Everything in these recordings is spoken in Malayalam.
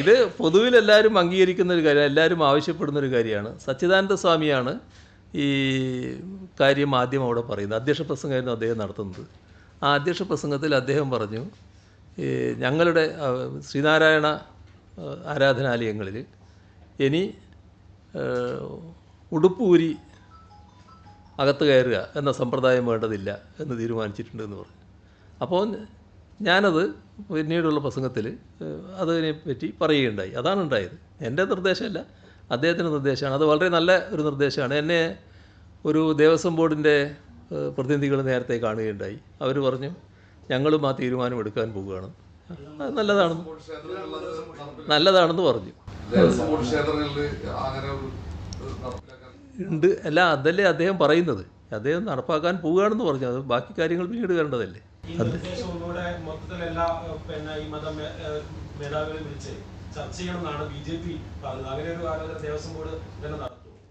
ഇത് പൊതുവിൽ എല്ലാവരും അംഗീകരിക്കുന്ന ഒരു കാര്യം എല്ലാവരും ആവശ്യപ്പെടുന്ന ഒരു കാര്യമാണ്. സച്ചിദാനന്ദ സ്വാമിയാണ് ഈ കാര്യം ആദ്യം അവിടെ പറയുന്നത്. അധ്യക്ഷ പ്രസംഗമായിരുന്നു അദ്ദേഹം നടത്തുന്നത്. ആ അധ്യക്ഷ പ്രസംഗത്തിൽ അദ്ദേഹം പറഞ്ഞു ഞങ്ങളുടെ ശ്രീനാരായണ ആരാധനാലയങ്ങളിൽ ഇനി ഉടുപ്പൂരി അകത്ത് കയറുക എന്ന സമ്പ്രദായം വേണ്ടതില്ല എന്ന് തീരുമാനിച്ചിട്ടുണ്ട് എന്ന് പറഞ്ഞു. അപ്പോൾ ഞാനത് പിന്നീടുള്ള പ്രസംഗത്തിൽ അതിനെ പറ്റി പറയുകയുണ്ടായി. അതാണ് ഉണ്ടായത് എന്റെ നിർദ്ദേശമല്ല. അദ്ദേഹത്തിന്റെ നിർദ്ദേശമാണ്. അത് വളരെ നല്ല ഒരു നിർദ്ദേശമാണ്. എന്നെ ഒരു ദേവസ്വം ബോർഡിന്റെ പ്രതിനിധികൾ നേരത്തെ കാണുകയുണ്ടായി. അവർ പറഞ്ഞു ഞങ്ങളും ആ തീരുമാനം എടുക്കാൻ പോവുകയാണ്. നല്ലതാണെന്ന് നല്ലതാണെന്ന് പറഞ്ഞു. ഉണ്ട്. അല്ല അതല്ലേ അദ്ദേഹം പറയുന്നത്. അദ്ദേഹം നടപ്പാക്കാൻ പോവുകയാണെന്ന് പറഞ്ഞു. അത് ബാക്കി കാര്യങ്ങൾ പിന്നീട് വരേണ്ടതല്ലേ?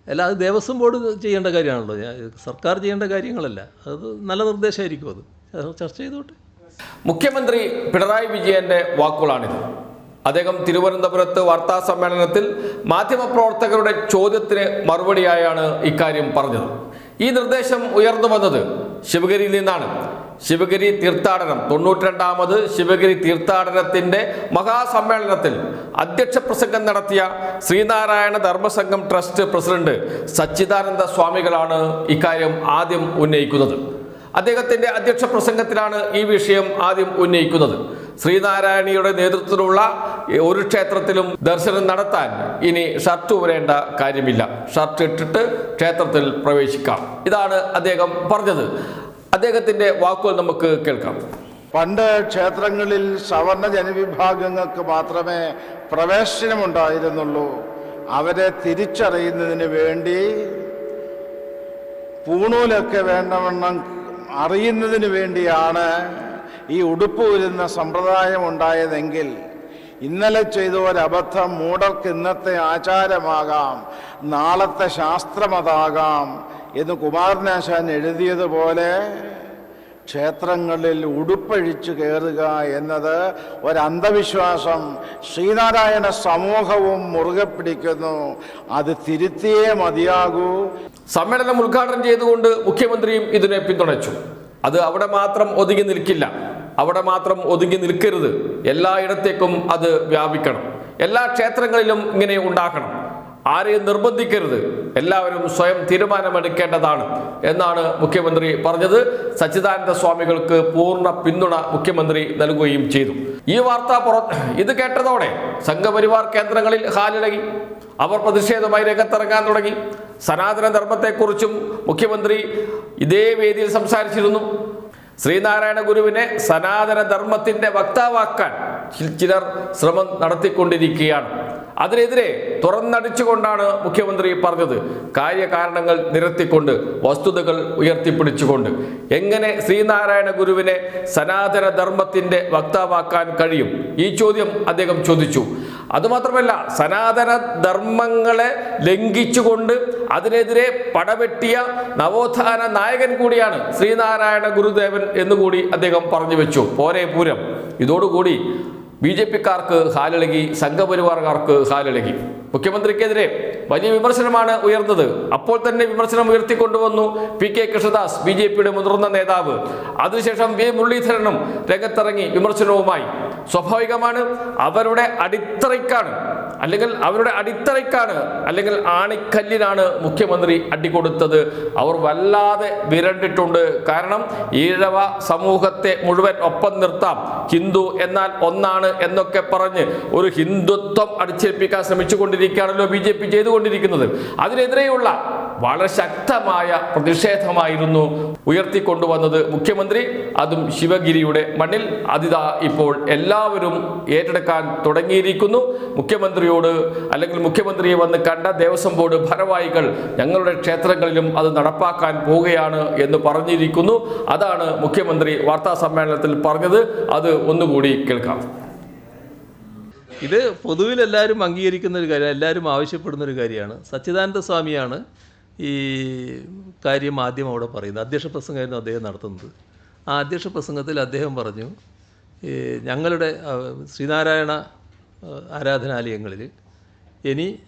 അല്ല അത് ദേവസ്വം ബോർഡ് ചെയ്യേണ്ട കാര്യമാണല്ലോ. സർക്കാർ ചെയ്യേണ്ട കാര്യങ്ങളല്ല. അത് നല്ല നിർദ്ദേശമായിരിക്കും അത് അത്. ചർച്ച ചെയ്തോട്ടെ. മുഖ്യമന്ത്രി പിണറായി വിജയന്റെ വാക്കുകളാണിത്. അദ്ദേഹം തിരുവനന്തപുരത്ത് വാർത്താ സമ്മേളനത്തിൽ മാധ്യമപ്രവർത്തകരുടെ ചോദ്യത്തിന് മറുപടിയായാണ് ഇക്കാര്യം പറഞ്ഞത്. ഈ നിർദ്ദേശം ഉയർന്നു വന്നത് ശിവഗിരിയിൽ നിന്നാണ്. ശിവഗിരി തീർത്ഥാടനം. തൊണ്ണൂറ്റിരണ്ടാമത് ശിവഗിരി തീർത്ഥാടനത്തിന്റെ മഹാസമ്മേളനത്തിൽ അധ്യക്ഷ പ്രസംഗം നടത്തിയ ശ്രീനാരായണ ധർമ്മസംഘം ട്രസ്റ്റ് പ്രസിഡന്റ് സച്ചിദാനന്ദ സ്വാമികളാണ് ഇക്കാര്യം ആദ്യം ഉന്നയിക്കുന്നത്. അദ്ദേഹത്തിന്റെ അധ്യക്ഷ പ്രസംഗത്തിലാണ് ഈ വിഷയം ആദ്യം ഉന്നയിക്കുന്നത്. ശ്രീനാരായണിയുടെ നേതൃത്വത്തിലുള്ള ഒരു ക്ഷേത്രത്തിലും ദർശനം നടത്താൻ ഇനി ഷർട്ട് വരേണ്ട കാര്യമില്ല. ഷർട്ട് ഇട്ടിട്ട് ക്ഷേത്രത്തിൽ പ്രവേശിക്കാം. ഇതാണ് അദ്ദേഹം പറഞ്ഞത്. അദ്ദേഹത്തിന്റെ വാക്കുകൾ നമുക്ക് കേൾക്കാം. പണ്ട് ക്ഷേത്രങ്ങളിൽ സവർണ ജനവിഭാഗങ്ങൾക്ക് മാത്രമേ പ്രവേശനമുണ്ടായിരുന്നുള്ളൂ. അവരെ തിരിച്ചറിയുന്നതിന് വേണ്ടി പൂണൂലൊക്കെ വേണ്ടവണ്ണം അറിയുന്നതിന് വേണ്ടിയാണ് ഈ ഉടുപ്പ് ഉരുന്ന സമ്പ്രദായം ഉണ്ടായതെങ്കിൽ ഇന്നലെ ചെയ്ത ഒരബദ്ധം മൂടർക്ക് ഇന്നത്തെ ആചാരമാകാം നാളത്തെ ശാസ്ത്രമതാകാം എന്ന് കുമാരനാശാൻ എഴുതിയതുപോലെ ക്ഷേത്രങ്ങളിൽ ഉടുപ്പഴിച്ചു കയറുക എന്നത് ഒരന്ധവിശ്വാസം ശ്രീനാരായണ സമൂഹവും മുറുകെ പിടിക്കുന്നു. അത് തിരുത്തിയേ മതിയാകൂ. സമ്മേളനം ഉദ്ഘാടനം ചെയ്തുകൊണ്ട് മുഖ്യമന്ത്രിയും ഇതിനെ പിന്തുണച്ചു. അത് അവിടെ മാത്രം ഒതുങ്ങി നിൽക്കില്ല. അവിടെ മാത്രം ഒതുങ്ങി നിൽക്കരുത്. എല്ലായിടത്തേക്കും അത് വ്യാപിക്കണം. എല്ലാ ക്ഷേത്രങ്ങളിലും ഇങ്ങനെ ഉണ്ടാക്കണം. ആരെയും നിർബന്ധിക്കരുത്. എല്ലാവരും സ്വയം തീരുമാനമെടുക്കേണ്ടതാണ് എന്നാണ് മുഖ്യമന്ത്രി പറഞ്ഞത്. സച്ചിദാനന്ദ സ്വാമികൾക്ക് പൂർണ പിന്തുണ മുഖ്യമന്ത്രി നൽകുകയും ചെയ്തു. ഈ വാർത്ത പുറ ഇത് കേട്ടതോടെ സംഘപരിവാർ കേന്ദ്രങ്ങളിൽ ഹാലിളകി. അവർ പ്രതിഷേധമായി രംഗത്തിറങ്ങാൻ തുടങ്ങി. സനാതന ധർമ്മത്തെക്കുറിച്ചും മുഖ്യമന്ത്രി ഇതേ വേദിയിൽ സംസാരിച്ചിരുന്നു. ശ്രീനാരായണ ഗുരുവിനെ സനാതന ധർമ്മത്തിന്റെ വക്താവാക്കാൻ ചിലർ ശ്രമം നടത്തിക്കൊണ്ടിരിക്കുകയാണ്. അതിനെതിരെ തുറന്നടിച്ചുകൊണ്ടാണ് മുഖ്യമന്ത്രി പറഞ്ഞത്. കാര്യകാരണങ്ങൾ നിരത്തിക്കൊണ്ട് വസ്തുതകൾ ഉയർത്തിപ്പിടിച്ചുകൊണ്ട്. എങ്ങനെ ശ്രീനാരായണ ഗുരുവിനെ സനാതന ധർമ്മത്തിന്റെ വക്താവാക്കാൻ കഴിയും? ഈ ചോദ്യം അദ്ദേഹം ചോദിച്ചു. അതുമാത്രമല്ല സനാതന ധർമ്മങ്ങളെ ലംഘിച്ചുകൊണ്ട് അതിനെതിരെ പടവെട്ടിയ നവോത്ഥാന നായകൻ കൂടിയാണ് ശ്രീനാരായണ ഗുരുദേവൻ എന്നുകൂടി അദ്ദേഹം പറഞ്ഞു വെച്ചു. പോരെ പൂരം. ഇതോടുകൂടി ബി ജെ പിക്കാർക്ക് ഹാലിളകി സംഘപരിവാറുകാർക്ക് ഹാലിളകി. മുഖ്യമന്ത്രിക്കെതിരെ വലിയ വിമർശനമാണ് ഉയർന്നത്. അപ്പോൾ തന്നെ വിമർശനം ഉയർത്തിക്കൊണ്ടുവന്നു P K Krishnadas B J പിയുടെ മുതിർന്ന നേതാവ്. അതിനുശേഷം വി മുരളീധരനും രംഗത്തിറങ്ങി വിമർശനവുമായി. സ്വാഭാവികമാണ് അവരുടെ അടിത്തറയ്ക്കാണ് അല്ലെങ്കിൽ അവരുടെ അടിത്തറയ്ക്കാണ് അല്ലെങ്കിൽ ആണിക്കല്ലിനാണ് മുഖ്യമന്ത്രി അടികൊടുത്തത്. അവർ വല്ലാതെ വിരണ്ടിട്ടുണ്ട്. കാരണം ഈഴവ സമൂഹത്തെ മുഴുവൻ ഒപ്പം നിർത്താം. ഹിന്ദു എന്നാൽ ഒന്നാണ് എന്നൊക്കെ പറഞ്ഞ് ഒരു ഹിന്ദുത്വം അടിച്ചേൽപ്പിക്കാൻ ശ്രമിച്ചുകൊണ്ടിരിക്കുകയാണല്ലോ ബി ജെ പി ചെയ്തുകൊണ്ടിരിക്കുന്നത്. അതിനെതിരെയുള്ള വളരെ ശക്തമായ പ്രതിഷേധമായിരുന്നു ഉയർത്തിക്കൊണ്ടുവന്നത് മുഖ്യമന്ത്രി. അതും ശിവഗിരിയുടെ മണ്ണിൽ. അതിതാ ഇപ്പോൾ എല്ലാവരും ഏറ്റെടുക്കാൻ തുടങ്ങിയിരിക്കുന്നു. മുഖ്യമന്ത്രിയോട് അല്ലെങ്കിൽ മുഖ്യമന്ത്രിയെ വന്ന് കണ്ട ദേവസ്വം ബോർഡ് ഭാരവാഹികൾ ഞങ്ങളുടെ ക്ഷേത്രങ്ങളിലും അത് നടപ്പാക്കാൻ പോവുകയാണ് എന്ന് പറഞ്ഞിരിക്കുന്നു. അതാണ് മുഖ്യമന്ത്രി വാർത്താ സമ്മേളനത്തിൽ പറഞ്ഞത്. അത് ഒന്നുകൂടി കേൾക്കാം. ഇത് പൊതുവിൽ എല്ലാവരും അംഗീകരിക്കുന്ന ഒരു കാര്യം എല്ലാവരും ആവശ്യപ്പെടുന്ന ഒരു കാര്യമാണ്. സച്ചിദാനന്ദ സ്വാമിയാണ് ഈ കാര്യം ആദ്യം അവിടെ പറയുന്നത് അധ്യക്ഷ പ്രസംഗമായിരുന്നു അദ്ദേഹം നടത്തുന്നത്. ആ അധ്യക്ഷ പ്രസംഗത്തിൽ അദ്ദേഹം പറഞ്ഞു ഞങ്ങളുടെ ശ്രീനാരായണ ആരാധനാലയങ്ങളിൽ ഇനി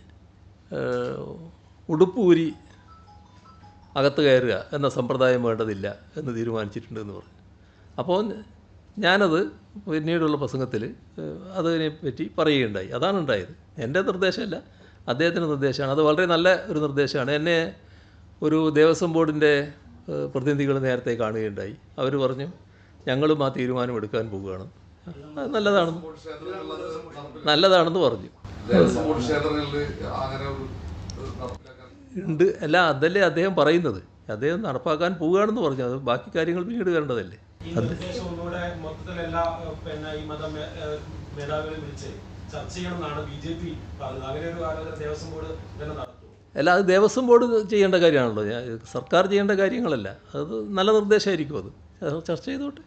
ഉടുപ്പൂരി അകത്ത് കയറുക എന്ന സമ്പ്രദായം വേണ്ടതില്ല എന്ന് തീരുമാനിച്ചിട്ടുണ്ട് എന്ന് പറഞ്ഞു. അപ്പോൾ ഞാനത് പിന്നീടുള്ള പ്രസംഗത്തിൽ അതിനെ പറ്റി പറയുകയുണ്ടായി. അതാണ് ഉണ്ടായത്. എന്റെ നിർദ്ദേശമല്ല. അദ്ദേഹത്തിന്റെ നിർദ്ദേശമാണ്. അത് വളരെ നല്ല ഒരു നിർദ്ദേശമാണ്. എന്നെ ഒരു ദേവസ്വം ബോർഡിന്റെ പ്രതിനിധികൾ നേരത്തെ കാണുകയുണ്ടായി. അവർ പറഞ്ഞു ഞങ്ങളും ആ തീരുമാനം എടുക്കാൻ പോവുകയാണ്. നല്ലതാണെന്ന് നല്ലതാണെന്ന് പറഞ്ഞു. ഉണ്ട്. അല്ല അതല്ലേ അദ്ദേഹം പറയുന്നത്. അദ്ദേഹം നടപ്പാക്കാൻ പോവുകയാണെന്ന് പറഞ്ഞു. അത് ബാക്കി കാര്യങ്ങൾ പിന്നീട് വരേണ്ടതല്ലേ? ചർച്ച ചെയ്യണമെന്നാണ് ബി ജെ പി പറഞ്ഞത്. അങ്ങനെ ഒരു ആലോചന ദേവസ്വം ബോർഡ് തന്നെ നടത്തും. അല്ല അത് ദേവസ്വം ബോർഡ് ചെയ്യേണ്ട കാര്യമാണല്ലോ. സർക്കാർ ചെയ്യേണ്ട കാര്യങ്ങളല്ല. അത് നല്ല നിർദ്ദേശമായിരിക്കും അത് ചർച്ച ചെയ്തോട്ടെ.